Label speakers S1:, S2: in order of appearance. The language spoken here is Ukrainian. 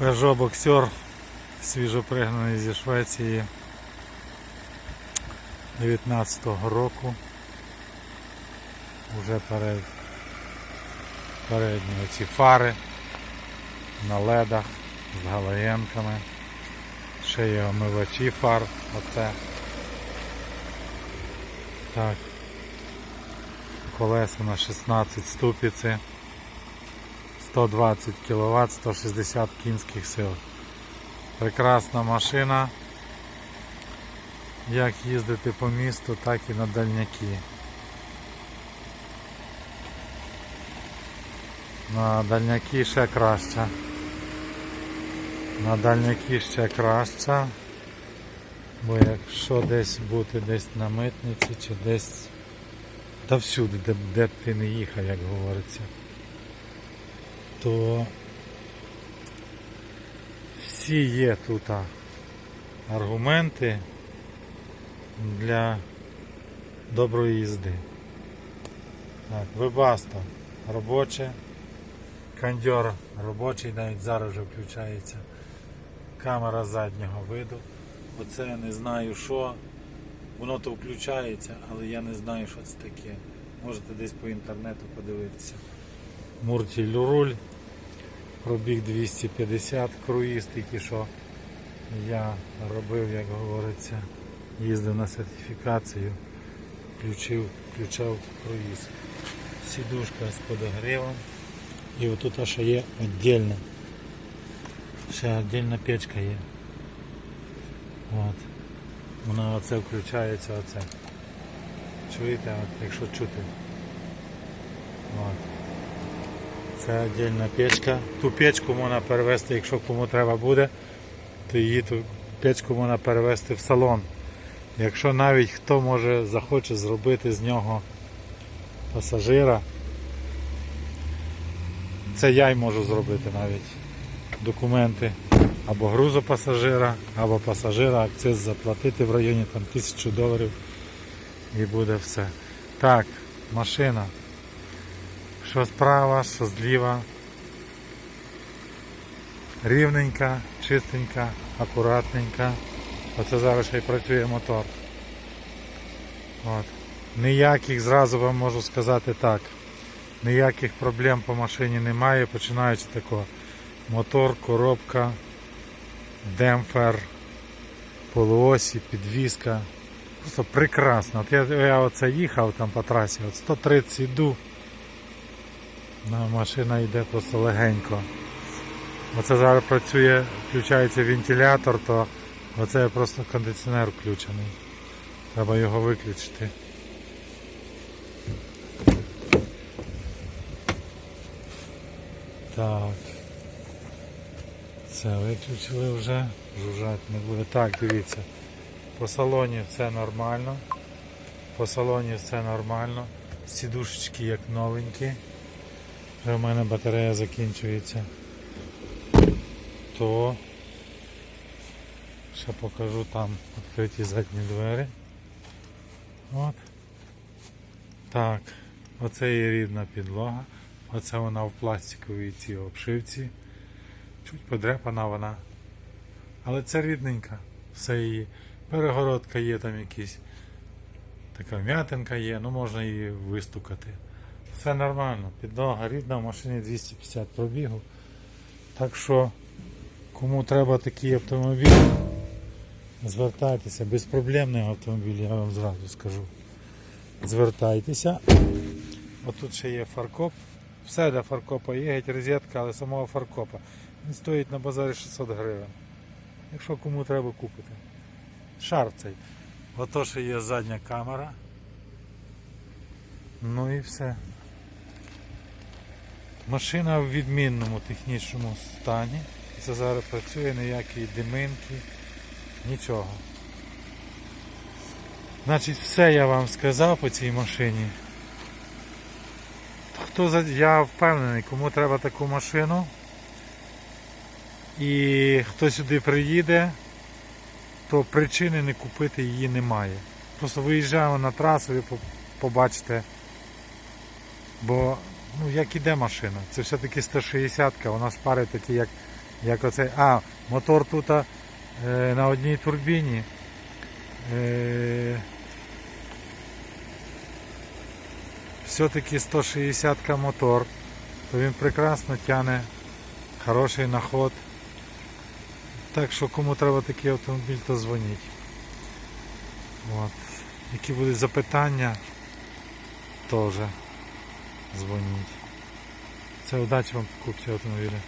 S1: Peugeot Boxer свіжопригнаний зі Швеції 19-го року. Уже перед передні оці фари на ледах з галаєнками. Ще є омивачі фар. Оце. Так. Колеса на 16 ступиці. 120 кВт, 160 кінських сил. Прекрасна машина. Як їздити по місту, так і на дальняки. На дальняки ще краще. На дальняки ще краще. Бо якщо десь бути десь на митниці чи десь та всюди, де, де б ти не їхав, як говориться, то всі є тут аргументи для доброї їзди. Так, вибасто робоче, кондьор робочий, навіть зараз вже включається. Камера заднього виду. Оце я не знаю що. Воно то включається, але я не знаю, що це таке. Можете десь по інтернету подивитися. Муртіль руль. Пробіг 250 круїз, тільки що я робив, як говориться, їздив на сертифікацію, включив, включав круїз. Сідушка з подогрівом. І отут ще є віддільна. Ще віддільна печка є. От. Вона оце включається оце. Чуєте, от, якщо чути. От. Це віддільна печка. Ту печку можна перевезти, якщо кому треба буде, то її ту печку можна перевезти в салон. Якщо навіть хто може захоче зробити з нього пасажира, це я й можу зробити навіть документи або грузопасажира, або пасажира, акциз заплатити в районі там тисячу доларів і буде все. Так, машина. Що справа, що зліва. Рівненька, чистенька, акуратненька. Оце зараз ще й працює мотор. От. Ніяких, зразу вам можу сказати так. Ніяких проблем по машині немає, починаючи такого. Мотор, коробка, демпфер, полуосі, підвіска. Просто прекрасно. От я, я оце їхав там по трасі, от 130 йду. Машина йде просто легенько. Оце зараз працює, включається вентилятор, то оце просто кондиціонер включений. Треба його виключити. Так. Це виключили вже, жужжать не буде. Так, дивіться. По салоні все нормально. По салоні все нормально. Сідушечки як новенькі. Вже в мене батарея закінчується. То ще покажу там відкриті задні двері. От. Так, оце є рідна підлога. Оце вона в пластиковій цій обшивці. Чуть подрепана вона. Але це рідненька. Все її. Перегородка є там якісь. Така м'ятинка є, ну можна її вистукати. Все нормально. Підлога рідна, в машині 250 пробігу. Так що, кому треба такий автомобіль, звертайтеся. Безпроблемний автомобіль, я вам зразу скажу. Звертайтеся. Отут ще є фаркоп. Все для фаркопа є, геть розетка, але самого фаркопа. Він стоїть на базарі 600 гривень. Якщо кому треба купити. Шар цей. Ото ще є задня камера. Ну і все. Машина в відмінному технічному стані. Це зараз працює ніякі диминки, нічого. Значить, все я вам сказав по цій машині. Хто. Я впевнений, кому треба таку машину. І хто сюди приїде, то причини не купити її немає. Просто виїжджаємо на трасу, ви побачите. Бо ну, як іде машина, це все-таки 160-ка, вона ж пари такі як Як оцей. А, мотор тут е, на одній турбіні. Е, все-таки 160-ка мотор, то він прекрасно тягне хороший наход. Так що кому треба такий автомобіль, то дзвоніть. От. Які будуть запитання, теж дзвоніть. Це удачі вам покупці автомобіля.